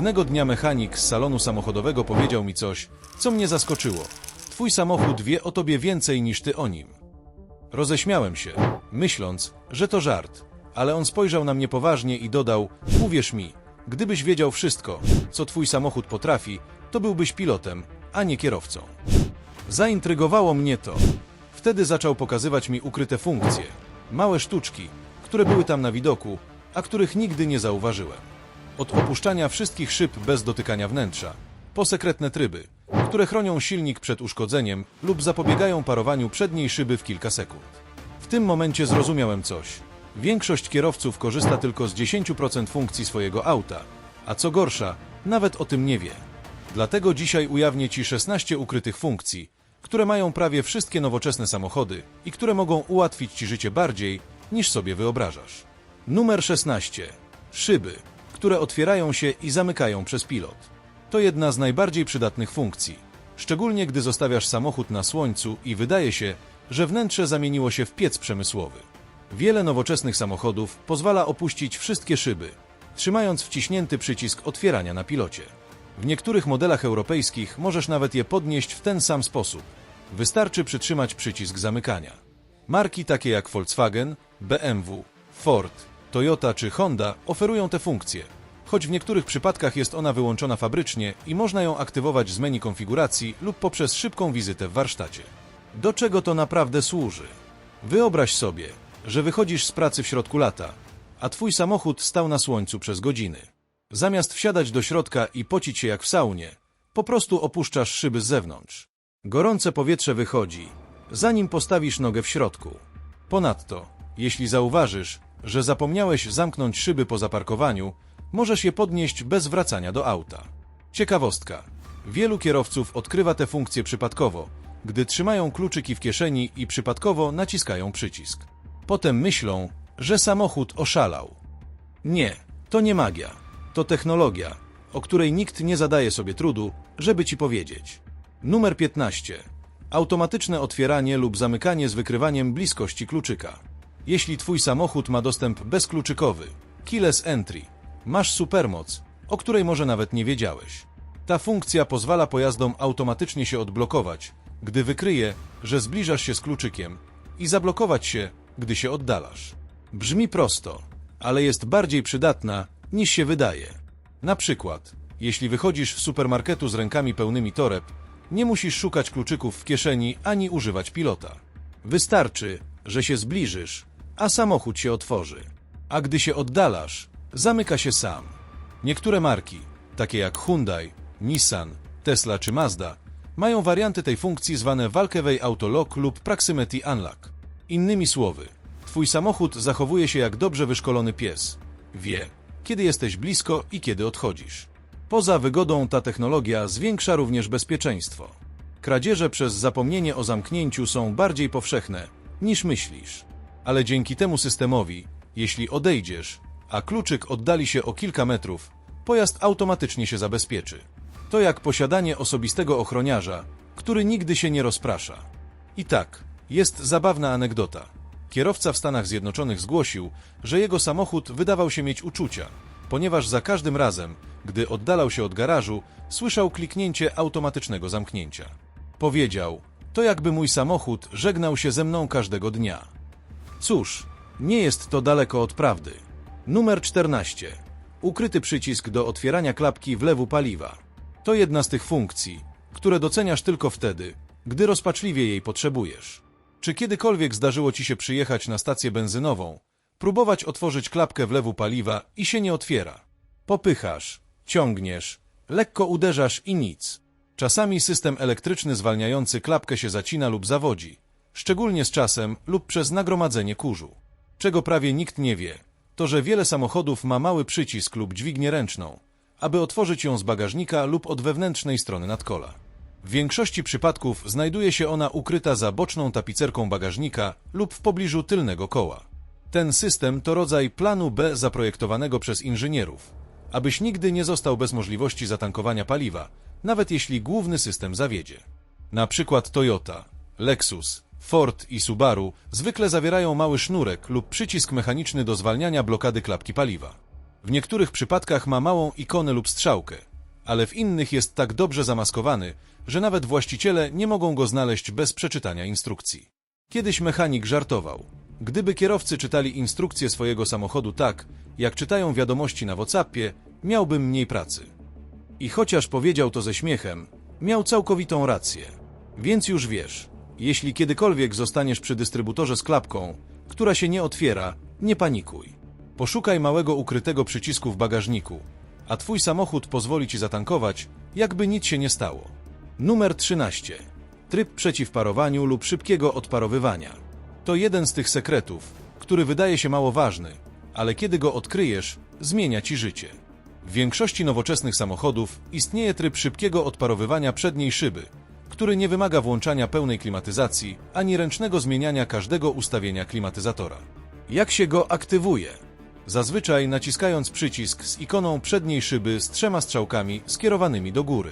Pewnego dnia mechanik z salonu samochodowego powiedział mi coś, co mnie zaskoczyło. Twój samochód wie o tobie więcej niż ty o nim. Roześmiałem się, myśląc, że to żart, ale on spojrzał na mnie poważnie i dodał: Uwierz mi, gdybyś wiedział wszystko, co twój samochód potrafi, to byłbyś pilotem, a nie kierowcą. Zaintrygowało mnie to. Wtedy zaczął pokazywać mi ukryte funkcje, małe sztuczki, które były tam na widoku, a których nigdy nie zauważyłem. Od opuszczania wszystkich szyb bez dotykania wnętrza, po sekretne tryby, które chronią silnik przed uszkodzeniem lub zapobiegają parowaniu przedniej szyby w kilka sekund. W tym momencie zrozumiałem coś. Większość kierowców korzysta tylko z 10% funkcji swojego auta, a co gorsza, nawet o tym nie wie. Dlatego dzisiaj ujawnię Ci 16 ukrytych funkcji, które mają prawie wszystkie nowoczesne samochody i które mogą ułatwić Ci życie bardziej, niż sobie wyobrażasz. Numer 16. Szyby, które otwierają się i zamykają przez pilot. To jedna z najbardziej przydatnych funkcji, szczególnie gdy zostawiasz samochód na słońcu i wydaje się, że wnętrze zamieniło się w piec przemysłowy. Wiele nowoczesnych samochodów pozwala opuścić wszystkie szyby, trzymając wciśnięty przycisk otwierania na pilocie. W niektórych modelach europejskich możesz nawet je podnieść w ten sam sposób. Wystarczy przytrzymać przycisk zamykania. Marki takie jak Volkswagen, BMW, Ford, Toyota czy Honda oferują te funkcje, choć w niektórych przypadkach jest ona wyłączona fabrycznie i można ją aktywować z menu konfiguracji lub poprzez szybką wizytę w warsztacie. Do czego to naprawdę służy? Wyobraź sobie, że wychodzisz z pracy w środku lata, a twój samochód stał na słońcu przez godziny. Zamiast wsiadać do środka i pocić się jak w saunie, po prostu opuszczasz szyby z zewnątrz. Gorące powietrze wychodzi, zanim postawisz nogę w środku. Ponadto, jeśli zauważysz, że zapomniałeś zamknąć szyby po zaparkowaniu, możesz je podnieść bez wracania do auta. Ciekawostka. Wielu kierowców odkrywa tę funkcję przypadkowo, gdy trzymają kluczyki w kieszeni i przypadkowo naciskają przycisk. Potem myślą, że samochód oszalał. Nie, to nie magia. To technologia, o której nikt nie zadaje sobie trudu, żeby ci powiedzieć. Numer 15. Automatyczne otwieranie lub zamykanie z wykrywaniem bliskości kluczyka. Jeśli twój samochód ma dostęp bezkluczykowy, keyless entry, masz supermoc, o której może nawet nie wiedziałeś. Ta funkcja pozwala pojazdom automatycznie się odblokować, gdy wykryje, że zbliżasz się z kluczykiem i zablokować się, gdy się oddalasz. Brzmi prosto, ale jest bardziej przydatna niż się wydaje. Na przykład, jeśli wychodzisz z supermarketu z rękami pełnymi toreb, nie musisz szukać kluczyków w kieszeni ani używać pilota. Wystarczy, że się zbliżysz, a samochód się otworzy. A gdy się oddalasz, zamyka się sam. Niektóre marki, takie jak Hyundai, Nissan, Tesla czy Mazda, mają warianty tej funkcji zwane Walkeway Auto Lock lub Proximity Unlock. Innymi słowy, twój samochód zachowuje się jak dobrze wyszkolony pies. Wie, kiedy jesteś blisko i kiedy odchodzisz. Poza wygodą ta technologia zwiększa również bezpieczeństwo. Kradzieże przez zapomnienie o zamknięciu są bardziej powszechne niż myślisz. Ale dzięki temu systemowi, jeśli odejdziesz, a kluczyk oddali się o kilka metrów, pojazd automatycznie się zabezpieczy. To jak posiadanie osobistego ochroniarza, który nigdy się nie rozprasza. I tak, jest zabawna anegdota. Kierowca w Stanach Zjednoczonych zgłosił, że jego samochód wydawał się mieć uczucia, ponieważ za każdym razem, gdy oddalał się od garażu, słyszał kliknięcie automatycznego zamknięcia. Powiedział: To jakby mój samochód żegnał się ze mną każdego dnia. Cóż, nie jest to daleko od prawdy. Numer 14. Ukryty przycisk do otwierania klapki wlewu paliwa. To jedna z tych funkcji, które doceniasz tylko wtedy, gdy rozpaczliwie jej potrzebujesz. Czy kiedykolwiek zdarzyło ci się przyjechać na stację benzynową, próbować otworzyć klapkę wlewu paliwa i się nie otwiera? Popychasz, ciągniesz, lekko uderzasz i nic. Czasami system elektryczny zwalniający klapkę się zacina lub zawodzi, szczególnie z czasem lub przez nagromadzenie kurzu. Czego prawie nikt nie wie, to że wiele samochodów ma mały przycisk lub dźwignię ręczną, aby otworzyć ją z bagażnika lub od wewnętrznej strony nadkola. W większości przypadków znajduje się ona ukryta za boczną tapicerką bagażnika lub w pobliżu tylnego koła. Ten system to rodzaj planu B zaprojektowanego przez inżynierów, abyś nigdy nie został bez możliwości zatankowania paliwa, nawet jeśli główny system zawiedzie. Na przykład Toyota, Lexus, Ford i Subaru zwykle zawierają mały sznurek lub przycisk mechaniczny do zwalniania blokady klapki paliwa. W niektórych przypadkach ma małą ikonę lub strzałkę, ale w innych jest tak dobrze zamaskowany, że nawet właściciele nie mogą go znaleźć bez przeczytania instrukcji. Kiedyś mechanik żartował. Gdyby kierowcy czytali instrukcje swojego samochodu tak, jak czytają wiadomości na WhatsAppie, miałbym mniej pracy. I chociaż powiedział to ze śmiechem, miał całkowitą rację. Więc już wiesz, jeśli kiedykolwiek zostaniesz przy dystrybutorze z klapką, która się nie otwiera, nie panikuj. Poszukaj małego ukrytego przycisku w bagażniku, a twój samochód pozwoli ci zatankować, jakby nic się nie stało. Numer 13. Tryb przeciwparowaniu lub szybkiego odparowywania. To jeden z tych sekretów, który wydaje się mało ważny, ale kiedy go odkryjesz, zmienia ci życie. W większości nowoczesnych samochodów istnieje tryb szybkiego odparowywania przedniej szyby, który nie wymaga włączania pełnej klimatyzacji ani ręcznego zmieniania każdego ustawienia klimatyzatora. Jak się go aktywuje? Zazwyczaj naciskając przycisk z ikoną przedniej szyby z trzema strzałkami skierowanymi do góry.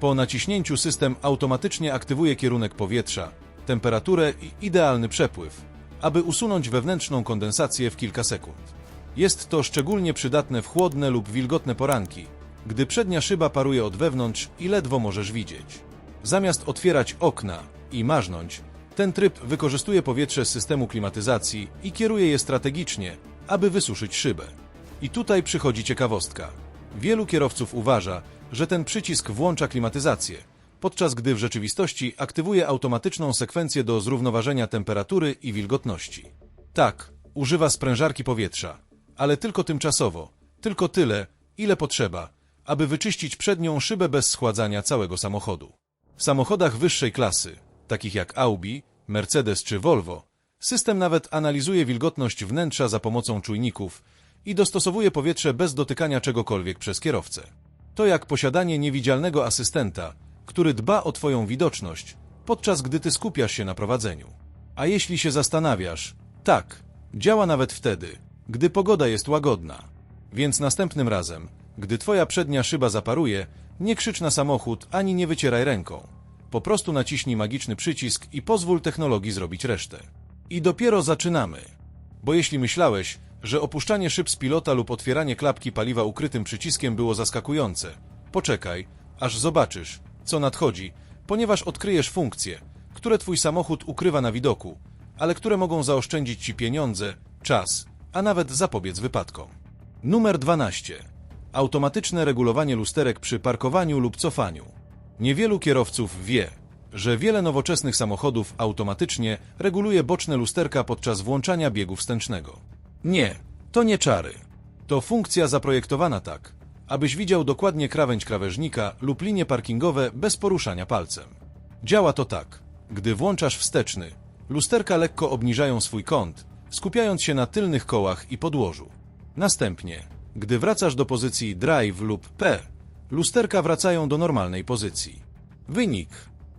Po naciśnięciu system automatycznie aktywuje kierunek powietrza, temperaturę i idealny przepływ, aby usunąć wewnętrzną kondensację w kilka sekund. Jest to szczególnie przydatne w chłodne lub wilgotne poranki, gdy przednia szyba paruje od wewnątrz i ledwo możesz widzieć. Zamiast otwierać okna i marznąć, ten tryb wykorzystuje powietrze z systemu klimatyzacji i kieruje je strategicznie, aby wysuszyć szybę. I tutaj przychodzi ciekawostka. Wielu kierowców uważa, że ten przycisk włącza klimatyzację, podczas gdy w rzeczywistości aktywuje automatyczną sekwencję do zrównoważenia temperatury i wilgotności. Tak, używa sprężarki powietrza, ale tylko tymczasowo, tylko tyle, ile potrzeba, aby wyczyścić przednią szybę bez schładzania całego samochodu. W samochodach wyższej klasy, takich jak Audi, Mercedes czy Volvo, system nawet analizuje wilgotność wnętrza za pomocą czujników i dostosowuje powietrze bez dotykania czegokolwiek przez kierowcę. To jak posiadanie niewidzialnego asystenta, który dba o Twoją widoczność, podczas gdy Ty skupiasz się na prowadzeniu. A jeśli się zastanawiasz, tak, działa nawet wtedy, gdy pogoda jest łagodna. Więc następnym razem, gdy Twoja przednia szyba zaparuje, nie krzycz na samochód ani nie wycieraj ręką. Po prostu naciśnij magiczny przycisk i pozwól technologii zrobić resztę. I dopiero zaczynamy. Bo jeśli myślałeś, że opuszczanie szyb z pilota lub otwieranie klapki paliwa ukrytym przyciskiem było zaskakujące, poczekaj, aż zobaczysz, co nadchodzi, ponieważ odkryjesz funkcje, które Twój samochód ukrywa na widoku, ale które mogą zaoszczędzić Ci pieniądze, czas, a nawet zapobiec wypadkom. Numer 12. Automatyczne regulowanie lusterek przy parkowaniu lub cofaniu. Niewielu kierowców wie, że wiele nowoczesnych samochodów automatycznie reguluje boczne lusterka podczas włączania biegu wstecznego. Nie, to nie czary. To funkcja zaprojektowana tak, abyś widział dokładnie krawędź krawężnika lub linie parkingowe bez poruszania palcem. Działa to tak. Gdy włączasz wsteczny, lusterka lekko obniżają swój kąt, skupiając się na tylnych kołach i podłożu. Następnie, gdy wracasz do pozycji drive lub P, lusterka wracają do normalnej pozycji. Wynik: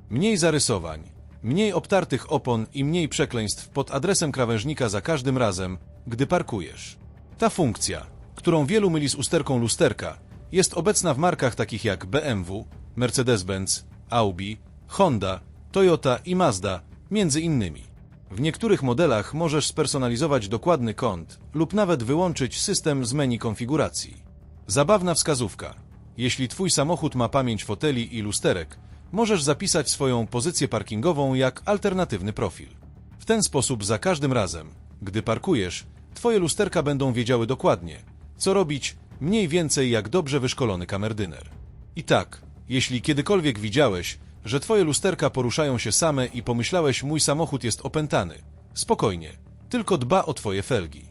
mniej zarysowań, mniej obtartych opon i mniej przekleństw pod adresem krawężnika za każdym razem, gdy parkujesz. Ta funkcja, którą wielu myli z usterką lusterka, jest obecna w markach takich jak BMW, Mercedes-Benz, Audi, Honda, Toyota i Mazda, między innymi. W niektórych modelach możesz spersonalizować dokładny kąt lub nawet wyłączyć system z menu konfiguracji. Zabawna wskazówka. Jeśli Twój samochód ma pamięć foteli i lusterek, możesz zapisać swoją pozycję parkingową jak alternatywny profil. W ten sposób za każdym razem, gdy parkujesz, Twoje lusterka będą wiedziały dokładnie, co robić mniej więcej jak dobrze wyszkolony kamerdyner. I tak, jeśli kiedykolwiek widziałeś, że twoje lusterka poruszają się same i pomyślałeś, mój samochód jest opętany. Spokojnie, tylko dba o twoje felgi.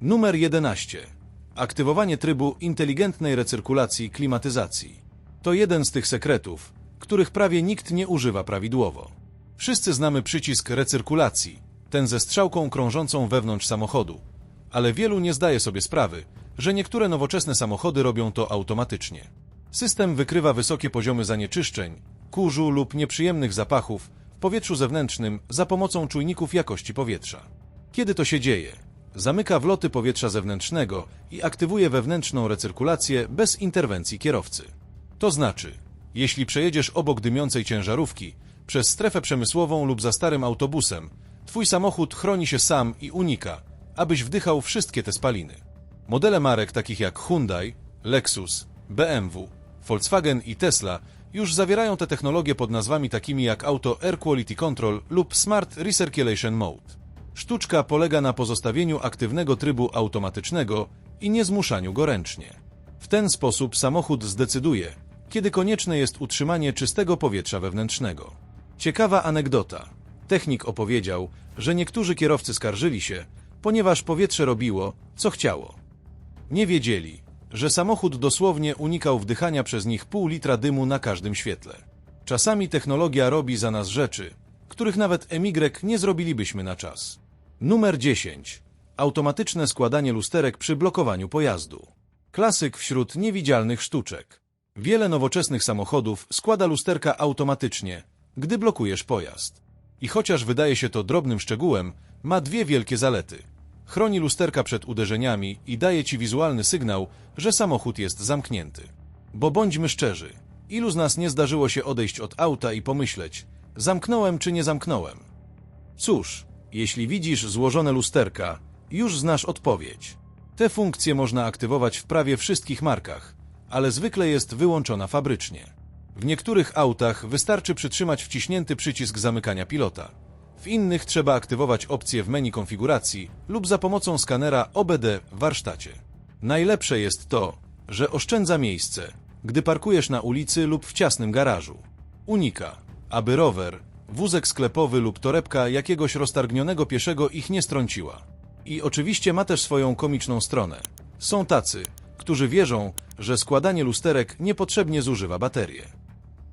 Numer 11. Aktywowanie trybu inteligentnej recyrkulacji klimatyzacji. To jeden z tych sekretów, których prawie nikt nie używa prawidłowo. Wszyscy znamy przycisk recyrkulacji, ten ze strzałką krążącą wewnątrz samochodu, ale wielu nie zdaje sobie sprawy, że niektóre nowoczesne samochody robią to automatycznie. System wykrywa wysokie poziomy zanieczyszczeń, kurzu lub nieprzyjemnych zapachów w powietrzu zewnętrznym za pomocą czujników jakości powietrza. Kiedy to się dzieje? Zamyka wloty powietrza zewnętrznego i aktywuje wewnętrzną recyrkulację bez interwencji kierowcy. To znaczy, jeśli przejedziesz obok dymiącej ciężarówki, przez strefę przemysłową lub za starym autobusem, twój samochód chroni się sam i unika, abyś wdychał wszystkie te spaliny. Modele marek takich jak Hyundai, Lexus, BMW, Volkswagen i Tesla już zawierają te technologie pod nazwami takimi jak Auto Air Quality Control lub Smart Recirculation Mode. Sztuczka polega na pozostawieniu aktywnego trybu automatycznego i nie zmuszaniu go ręcznie. W ten sposób samochód zdecyduje, kiedy konieczne jest utrzymanie czystego powietrza wewnętrznego. Ciekawa anegdota. Technik opowiedział, że niektórzy kierowcy skarżyli się, ponieważ powietrze robiło, co chciało. Nie wiedzieli, że samochód dosłownie unikał wdychania przez nich pół litra dymu na każdym świetle. Czasami technologia robi za nas rzeczy, których nawet MY nie zrobilibyśmy na czas. Numer 10. Automatyczne składanie lusterek przy blokowaniu pojazdu. Klasyk wśród niewidzialnych sztuczek. Wiele nowoczesnych samochodów składa lusterka automatycznie, gdy blokujesz pojazd. I chociaż wydaje się to drobnym szczegółem, ma dwie wielkie zalety. Chroni lusterka przed uderzeniami i daje ci wizualny sygnał, że samochód jest zamknięty. Bo bądźmy szczerzy, ilu z nas nie zdarzyło się odejść od auta i pomyśleć, zamknąłem czy nie zamknąłem? Cóż, jeśli widzisz złożone lusterka, już znasz odpowiedź. Te funkcje można aktywować w prawie wszystkich markach, ale zwykle jest wyłączona fabrycznie. W niektórych autach wystarczy przytrzymać wciśnięty przycisk zamykania pilota. W innych trzeba aktywować opcję w menu konfiguracji lub za pomocą skanera OBD w warsztacie. Najlepsze jest to, że oszczędza miejsce, gdy parkujesz na ulicy lub w ciasnym garażu. Unika, aby rower, wózek sklepowy lub torebka jakiegoś roztargnionego pieszego ich nie strąciła. I oczywiście ma też swoją komiczną stronę. Są tacy, którzy wierzą, że składanie lusterek niepotrzebnie zużywa baterię.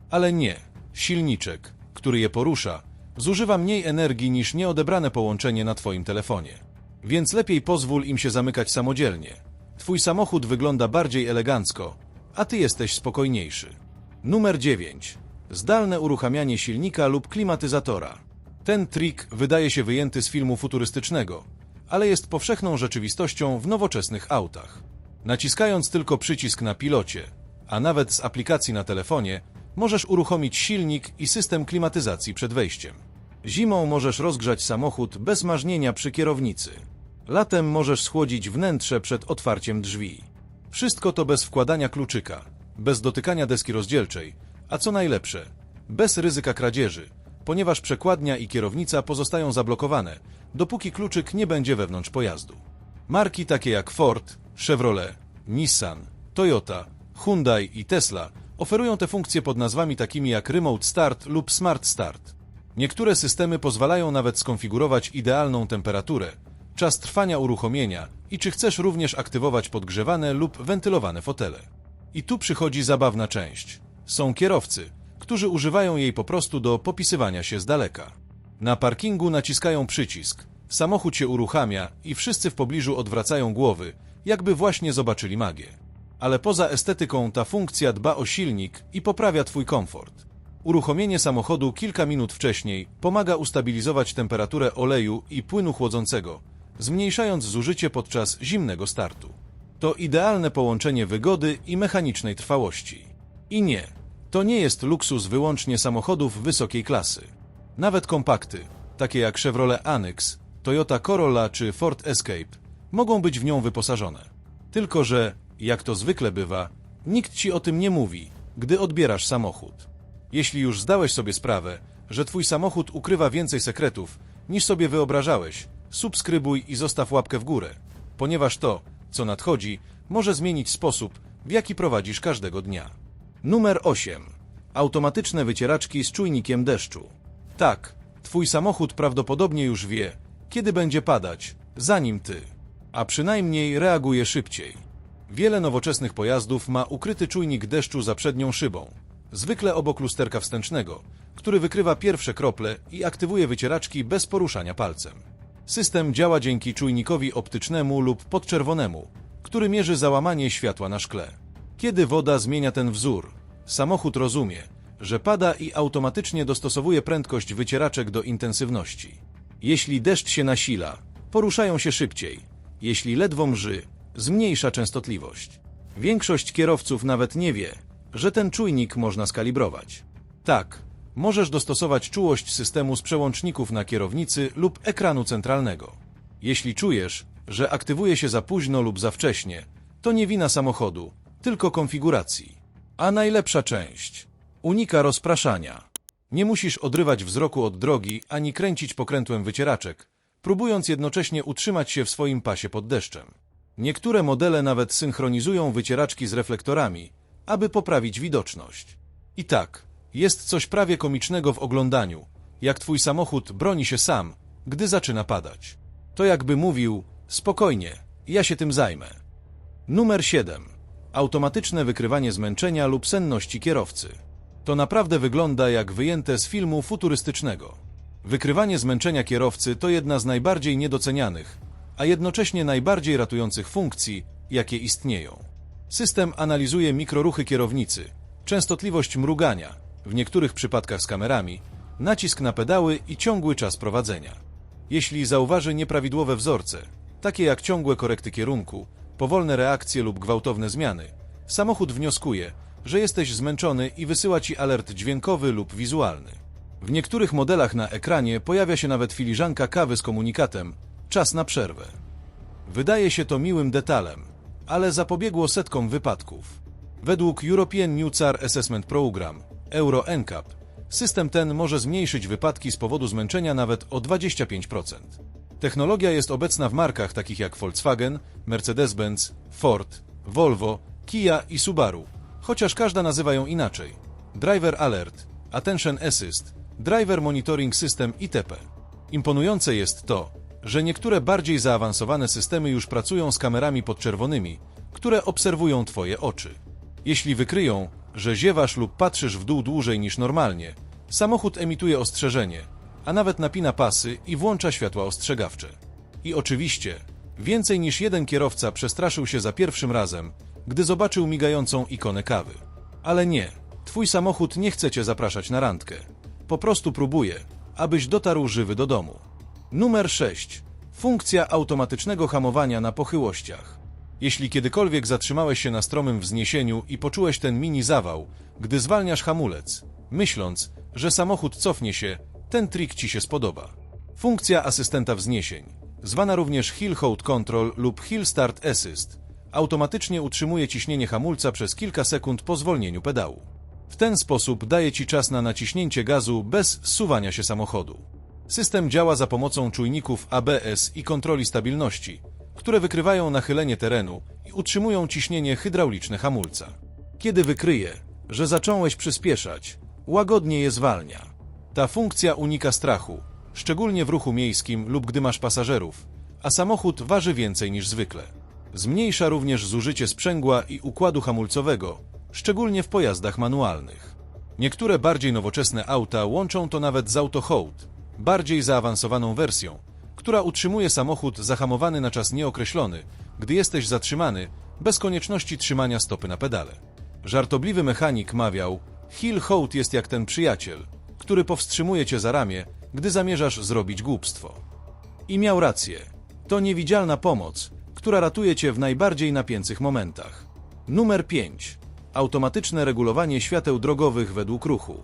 Ale nie, silniczek, który je porusza, zużywa mniej energii niż nieodebrane połączenie na Twoim telefonie. Więc lepiej pozwól im się zamykać samodzielnie. Twój samochód wygląda bardziej elegancko, a Ty jesteś spokojniejszy. Numer 9. Zdalne uruchamianie silnika lub klimatyzatora. Ten trik wydaje się wyjęty z filmu futurystycznego, ale jest powszechną rzeczywistością w nowoczesnych autach. Naciskając tylko przycisk na pilocie, a nawet z aplikacji na telefonie, możesz uruchomić silnik i system klimatyzacji przed wejściem. Zimą możesz rozgrzać samochód bez marznienia przy kierownicy. Latem możesz schłodzić wnętrze przed otwarciem drzwi. Wszystko to bez wkładania kluczyka, bez dotykania deski rozdzielczej, a co najlepsze, bez ryzyka kradzieży, ponieważ przekładnia i kierownica pozostają zablokowane, dopóki kluczyk nie będzie wewnątrz pojazdu. Marki takie jak Ford, Chevrolet, Nissan, Toyota, Hyundai i Tesla oferują te funkcje pod nazwami takimi jak Remote Start lub Smart Start. Niektóre systemy pozwalają nawet skonfigurować idealną temperaturę, czas trwania uruchomienia i czy chcesz również aktywować podgrzewane lub wentylowane fotele. I tu przychodzi zabawna część. Są kierowcy, którzy używają jej po prostu do popisywania się z daleka. Na parkingu naciskają przycisk, samochód się uruchamia i wszyscy w pobliżu odwracają głowy, jakby właśnie zobaczyli magię. Ale poza estetyką ta funkcja dba o silnik i poprawia Twój komfort. Uruchomienie samochodu kilka minut wcześniej pomaga ustabilizować temperaturę oleju i płynu chłodzącego, zmniejszając zużycie podczas zimnego startu. To idealne połączenie wygody i mechanicznej trwałości. I nie, to nie jest luksus wyłącznie samochodów wysokiej klasy. Nawet kompakty, takie jak Chevrolet Annex, Toyota Corolla czy Ford Escape, mogą być w nią wyposażone. Tylko, że, jak to zwykle bywa, nikt ci o tym nie mówi, gdy odbierasz samochód. Jeśli już zdałeś sobie sprawę, że twój samochód ukrywa więcej sekretów, niż sobie wyobrażałeś, subskrybuj i zostaw łapkę w górę, ponieważ to, co nadchodzi, może zmienić sposób, w jaki prowadzisz każdego dnia. Numer 8. Automatyczne wycieraczki z czujnikiem deszczu. Tak, twój samochód prawdopodobnie już wie, kiedy będzie padać, zanim ty, a przynajmniej reaguje szybciej. Wiele nowoczesnych pojazdów ma ukryty czujnik deszczu za przednią szybą, zwykle obok lusterka wstępnego, który wykrywa pierwsze krople i aktywuje wycieraczki bez poruszania palcem. System działa dzięki czujnikowi optycznemu lub podczerwonemu, który mierzy załamanie światła na szkle. Kiedy woda zmienia ten wzór, samochód rozumie, że pada i automatycznie dostosowuje prędkość wycieraczek do intensywności. Jeśli deszcz się nasila, poruszają się szybciej. Jeśli ledwo mrzy, zmniejsza częstotliwość. Większość kierowców nawet nie wie, że ten czujnik można skalibrować. Tak, możesz dostosować czułość systemu z przełączników na kierownicy lub ekranu centralnego. Jeśli czujesz, że aktywuje się za późno lub za wcześnie, to nie wina samochodu, tylko konfiguracji. A najlepsza część unika rozpraszania. Nie musisz odrywać wzroku od drogi ani kręcić pokrętłem wycieraczek, próbując jednocześnie utrzymać się w swoim pasie pod deszczem. Niektóre modele nawet synchronizują wycieraczki z reflektorami, aby poprawić widoczność. I tak, jest coś prawie komicznego w oglądaniu, jak twój samochód broni się sam, gdy zaczyna padać. To jakby mówił, spokojnie, ja się tym zajmę. Numer 7. Automatyczne wykrywanie zmęczenia lub senności kierowcy. To naprawdę wygląda jak wyjęte z filmu futurystycznego. Wykrywanie zmęczenia kierowcy to jedna z najbardziej niedocenianych, a jednocześnie najbardziej ratujących funkcji, jakie istnieją. System analizuje mikroruchy kierownicy, częstotliwość mrugania, w niektórych przypadkach z kamerami, nacisk na pedały i ciągły czas prowadzenia. Jeśli zauważy nieprawidłowe wzorce, takie jak ciągłe korekty kierunku, powolne reakcje lub gwałtowne zmiany, samochód wnioskuje, że jesteś zmęczony i wysyła ci alert dźwiękowy lub wizualny. W niektórych modelach na ekranie pojawia się nawet filiżanka kawy z komunikatem czas na przerwę. Wydaje się to miłym detalem, ale zapobiegło setkom wypadków. Według European New Car Assessment Program, Euro NCAP, system ten może zmniejszyć wypadki z powodu zmęczenia nawet o 25%. Technologia jest obecna w markach takich jak Volkswagen, Mercedes-Benz, Ford, Volvo, Kia i Subaru, chociaż każda nazywa ją inaczej. Driver Alert, Attention Assist, Driver Monitoring System itp. Imponujące jest to, że niektóre bardziej zaawansowane systemy już pracują z kamerami podczerwonymi, które obserwują Twoje oczy. Jeśli wykryją, że ziewasz lub patrzysz w dół dłużej niż normalnie, samochód emituje ostrzeżenie, a nawet napina pasy i włącza światła ostrzegawcze. I oczywiście, więcej niż jeden kierowca przestraszył się za pierwszym razem, gdy zobaczył migającą ikonę kawy. Ale nie, twój samochód nie chce cię zapraszać na randkę. Po prostu próbuje, abyś dotarł żywy do domu. Numer 6. Funkcja automatycznego hamowania na pochyłościach. Jeśli kiedykolwiek zatrzymałeś się na stromym wzniesieniu i poczułeś ten mini zawał, gdy zwalniasz hamulec, myśląc, że samochód cofnie się, ten trik Ci się spodoba. Funkcja asystenta wzniesień, zwana również Hill Hold Control lub Hill Start Assist, automatycznie utrzymuje ciśnienie hamulca przez kilka sekund po zwolnieniu pedału. W ten sposób daje Ci czas na naciśnięcie gazu bez zsuwania się samochodu. System działa za pomocą czujników ABS i kontroli stabilności, które wykrywają nachylenie terenu i utrzymują ciśnienie hydrauliczne hamulca. Kiedy wykryje, że zacząłeś przyspieszać, łagodnie je zwalnia. Ta funkcja unika strachu, szczególnie w ruchu miejskim lub gdy masz pasażerów, a samochód waży więcej niż zwykle. Zmniejsza również zużycie sprzęgła i układu hamulcowego, szczególnie w pojazdach manualnych. Niektóre bardziej nowoczesne auta łączą to nawet z auto hold, bardziej zaawansowaną wersją, która utrzymuje samochód zahamowany na czas nieokreślony, gdy jesteś zatrzymany, bez konieczności trzymania stopy na pedale. Żartobliwy mechanik mawiał, Hill Hołd jest jak ten przyjaciel, który powstrzymuje cię za ramię, gdy zamierzasz zrobić głupstwo. I miał rację. To niewidzialna pomoc, która ratuje cię w najbardziej napięcych momentach. Numer 5. Automatyczne regulowanie świateł drogowych według ruchu.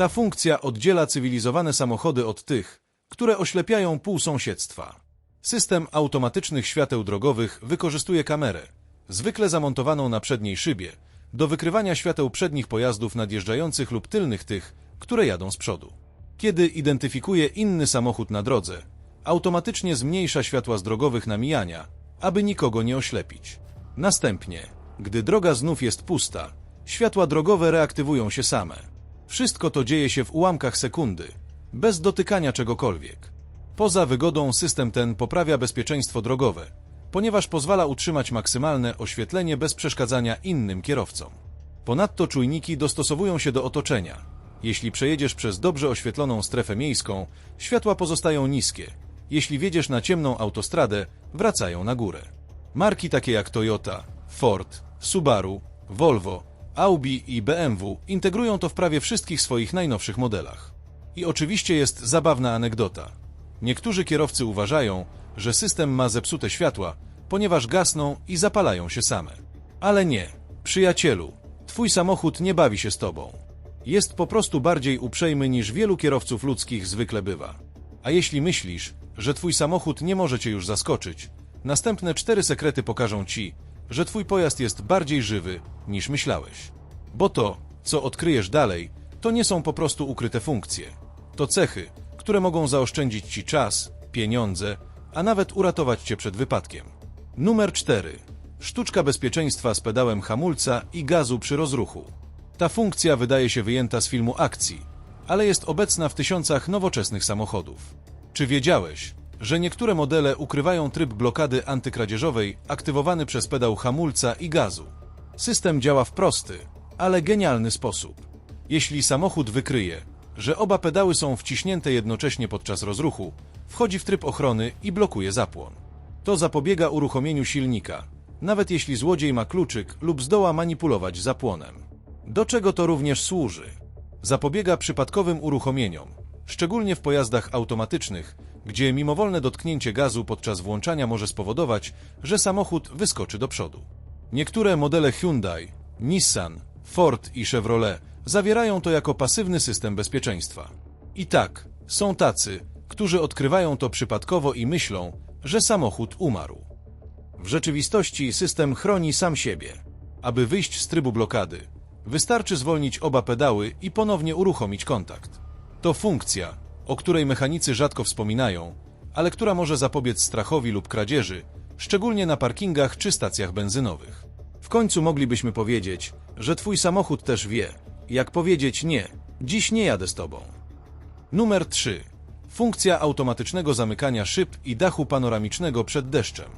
Ta funkcja oddziela cywilizowane samochody od tych, które oślepiają pół sąsiedztwa. System automatycznych świateł drogowych wykorzystuje kamerę, zwykle zamontowaną na przedniej szybie, do wykrywania świateł przednich pojazdów nadjeżdżających lub tylnych tych, które jadą z przodu. Kiedy identyfikuje inny samochód na drodze, automatycznie zmniejsza światła z drogowych na mijania, aby nikogo nie oślepić. Następnie, gdy droga znów jest pusta, światła drogowe reaktywują się same. Wszystko to dzieje się w ułamkach sekundy, bez dotykania czegokolwiek. Poza wygodą system ten poprawia bezpieczeństwo drogowe, ponieważ pozwala utrzymać maksymalne oświetlenie bez przeszkadzania innym kierowcom. Ponadto czujniki dostosowują się do otoczenia. Jeśli przejedziesz przez dobrze oświetloną strefę miejską, światła pozostają niskie. Jeśli wiedziesz na ciemną autostradę, wracają na górę. Marki takie jak Toyota, Ford, Subaru, Volvo, Audi i BMW integrują to w prawie wszystkich swoich najnowszych modelach. I oczywiście jest zabawna anegdota. Niektórzy kierowcy uważają, że system ma zepsute światła, ponieważ gasną i zapalają się same. Ale nie, przyjacielu, twój samochód nie bawi się z tobą. Jest po prostu bardziej uprzejmy niż wielu kierowców ludzkich zwykle bywa. A jeśli myślisz, że twój samochód nie może cię już zaskoczyć, Następne cztery sekrety pokażą Ci, że Twój pojazd jest bardziej żywy niż myślałeś. Bo to, co odkryjesz dalej, to nie są po prostu ukryte funkcje. To cechy, które mogą zaoszczędzić Ci czas, pieniądze, a nawet uratować Cię przed wypadkiem. Numer 4. Sztuczka bezpieczeństwa z pedałem hamulca i gazu przy rozruchu. Ta funkcja wydaje się wyjęta z filmu akcji, ale jest obecna w tysiącach nowoczesnych samochodów. Czy wiedziałeś, że niektóre modele ukrywają tryb blokady antykradzieżowej aktywowany przez pedał hamulca i gazu? System działa w prosty, ale genialny sposób. Jeśli samochód wykryje, że oba pedały są wciśnięte jednocześnie podczas rozruchu, wchodzi w tryb ochrony i blokuje zapłon. To zapobiega uruchomieniu silnika, nawet jeśli złodziej ma kluczyk lub zdoła manipulować zapłonem. Do czego to również służy? Zapobiega przypadkowym uruchomieniom, szczególnie w pojazdach automatycznych, gdzie mimowolne dotknięcie gazu podczas włączania może spowodować, że samochód wyskoczy do przodu. Niektóre modele Hyundai, Nissan, Ford i Chevrolet zawierają to jako pasywny system bezpieczeństwa. I tak, są tacy, którzy odkrywają to przypadkowo i myślą, że samochód umarł. W rzeczywistości system chroni sam siebie. Aby wyjść z trybu blokady, wystarczy zwolnić oba pedały i ponownie uruchomić kontakt. To funkcja, o której mechanicy rzadko wspominają, ale która może zapobiec strachowi lub kradzieży, szczególnie na parkingach czy stacjach benzynowych. W końcu moglibyśmy powiedzieć, że twój samochód też wie, jak powiedzieć nie, dziś nie jadę z tobą. Numer 3. Funkcja automatycznego zamykania szyb i dachu panoramicznego przed deszczem.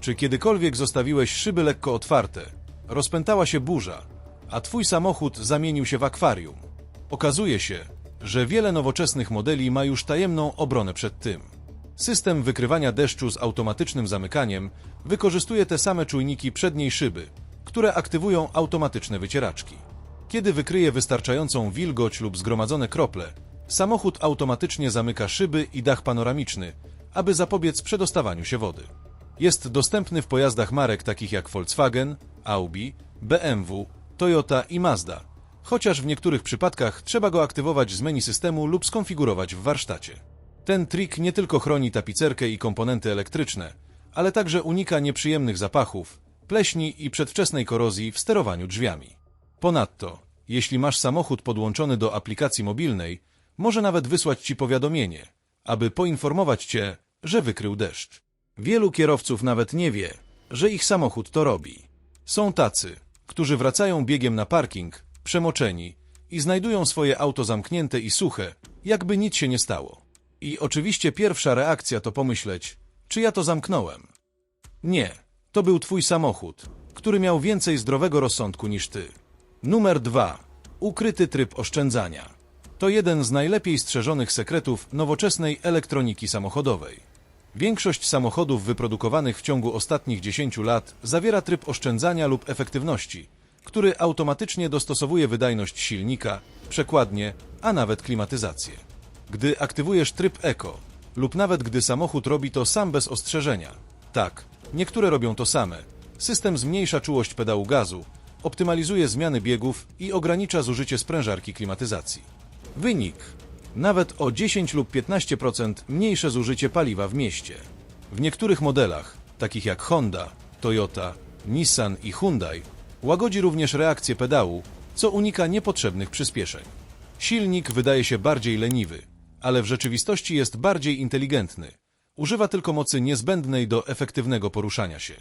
Czy kiedykolwiek zostawiłeś szyby lekko otwarte, rozpętała się burza, a twój samochód zamienił się w akwarium? Okazuje się, że wiele nowoczesnych modeli ma już tajemną obronę przed tym. System wykrywania deszczu z automatycznym zamykaniem wykorzystuje te same czujniki przedniej szyby, które aktywują automatyczne wycieraczki. Kiedy wykryje wystarczającą wilgoć lub zgromadzone krople, samochód automatycznie zamyka szyby i dach panoramiczny, aby zapobiec przedostawaniu się wody. Jest dostępny w pojazdach marek takich jak Volkswagen, Audi, BMW, Toyota i Mazda, chociaż w niektórych przypadkach trzeba go aktywować z menu systemu lub skonfigurować w warsztacie. Ten trik nie tylko chroni tapicerkę i komponenty elektryczne, ale także unika nieprzyjemnych zapachów, pleśni i przedwczesnej korozji w sterowaniu drzwiami. Ponadto, jeśli masz samochód podłączony do aplikacji mobilnej, może nawet wysłać Ci powiadomienie, aby poinformować Cię, że wykrył deszcz. Wielu kierowców nawet nie wie, że ich samochód to robi. Są tacy, którzy wracają biegiem na parking, przemoczeni i znajdują swoje auto zamknięte i suche, jakby nic się nie stało. I oczywiście pierwsza reakcja to pomyśleć, czy ja to zamknąłem. Nie, to był twój samochód, który miał więcej zdrowego rozsądku niż ty. Numer 2. Ukryty tryb oszczędzania. To jeden z najlepiej strzeżonych sekretów nowoczesnej elektroniki samochodowej. Większość samochodów wyprodukowanych w ciągu ostatnich 10 lat zawiera tryb oszczędzania lub efektywności, który automatycznie dostosowuje wydajność silnika, przekładnie, a nawet klimatyzację. Gdy aktywujesz tryb Eco, lub nawet gdy samochód robi to sam bez ostrzeżenia. Tak, niektóre robią to same. System zmniejsza czułość pedału gazu, optymalizuje zmiany biegów i ogranicza zużycie sprężarki klimatyzacji. Wynik nawet o 10 lub 15% mniejsze zużycie paliwa w mieście. W niektórych modelach, takich jak Honda, Toyota, Nissan i Hyundai, łagodzi również reakcję pedału, co unika niepotrzebnych przyspieszeń. Silnik wydaje się bardziej leniwy, ale w rzeczywistości jest bardziej inteligentny. Używa tylko mocy niezbędnej do efektywnego poruszania się.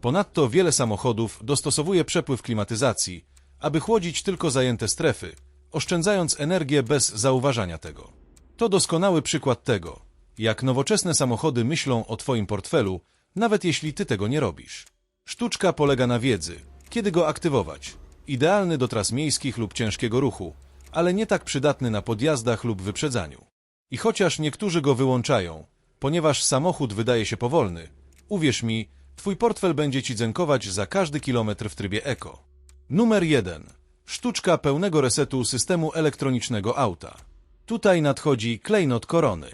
Ponadto wiele samochodów dostosowuje przepływ klimatyzacji, aby chłodzić tylko zajęte strefy, oszczędzając energię bez zauważania tego. To doskonały przykład tego, jak nowoczesne samochody myślą o Twoim portfelu, nawet jeśli Ty tego nie robisz. Sztuczka polega na wiedzy, kiedy go aktywować. Idealny do tras miejskich lub ciężkiego ruchu, ale nie tak przydatny na podjazdach lub wyprzedzaniu. I chociaż niektórzy go wyłączają, ponieważ samochód wydaje się powolny, uwierz mi, Twój portfel będzie Ci dzękować za każdy kilometr w trybie eko. Numer 1. Sztuczka pełnego resetu systemu elektronicznego auta. Tutaj nadchodzi klejnot korony.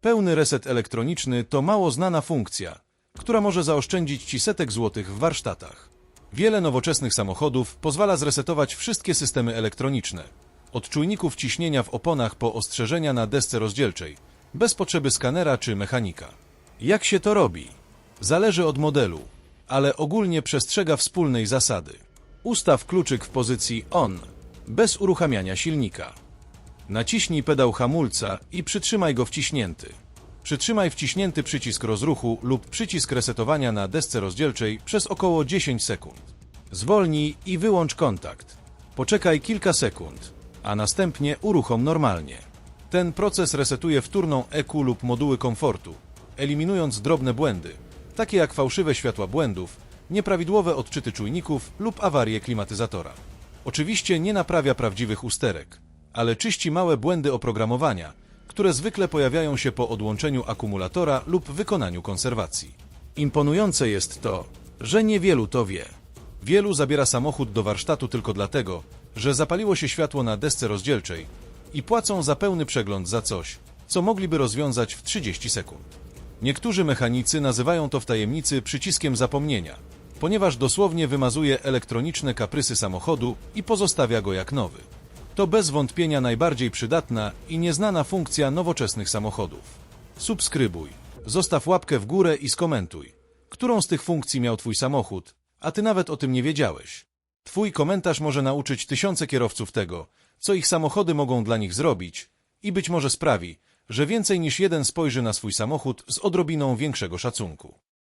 Pełny reset elektroniczny to mało znana funkcja, która może zaoszczędzić Ci setek złotych w warsztatach. Wiele nowoczesnych samochodów pozwala zresetować wszystkie systemy elektroniczne, od czujników ciśnienia w oponach po ostrzeżenia na desce rozdzielczej, bez potrzeby skanera czy mechanika. Jak się to robi? Zależy od modelu, ale ogólnie przestrzega wspólnej zasady. Ustaw kluczyk w pozycji ON, bez uruchamiania silnika. Naciśnij pedał hamulca i przytrzymaj go wciśnięty. Przytrzymaj wciśnięty przycisk rozruchu lub przycisk resetowania na desce rozdzielczej przez około 10 sekund. Zwolnij i wyłącz kontakt. Poczekaj kilka sekund, a następnie uruchom normalnie. Ten proces resetuje wtórną EQ lub moduły komfortu, eliminując drobne błędy, takie jak fałszywe światła błędów, nieprawidłowe odczyty czujników lub awarie klimatyzatora. Oczywiście nie naprawia prawdziwych usterek, ale czyści małe błędy oprogramowania, które zwykle pojawiają się po odłączeniu akumulatora lub wykonaniu konserwacji. Imponujące jest to, że niewielu to wie. Wielu zabiera samochód do warsztatu tylko dlatego, że zapaliło się światło na desce rozdzielczej i płacą za pełny przegląd za coś, co mogliby rozwiązać w 30 sekund. Niektórzy mechanicy nazywają to w tajemnicy przyciskiem zapomnienia, ponieważ dosłownie wymazuje elektroniczne kaprysy samochodu i pozostawia go jak nowy. To bez wątpienia najbardziej przydatna i nieznana funkcja nowoczesnych samochodów. Subskrybuj, zostaw łapkę w górę i skomentuj, którą z tych funkcji miał Twój samochód, a Ty nawet o tym nie wiedziałeś. Twój komentarz może nauczyć tysiące kierowców tego, co ich samochody mogą dla nich zrobić i być może sprawi, że więcej niż jeden spojrzy na swój samochód z odrobiną większego szacunku.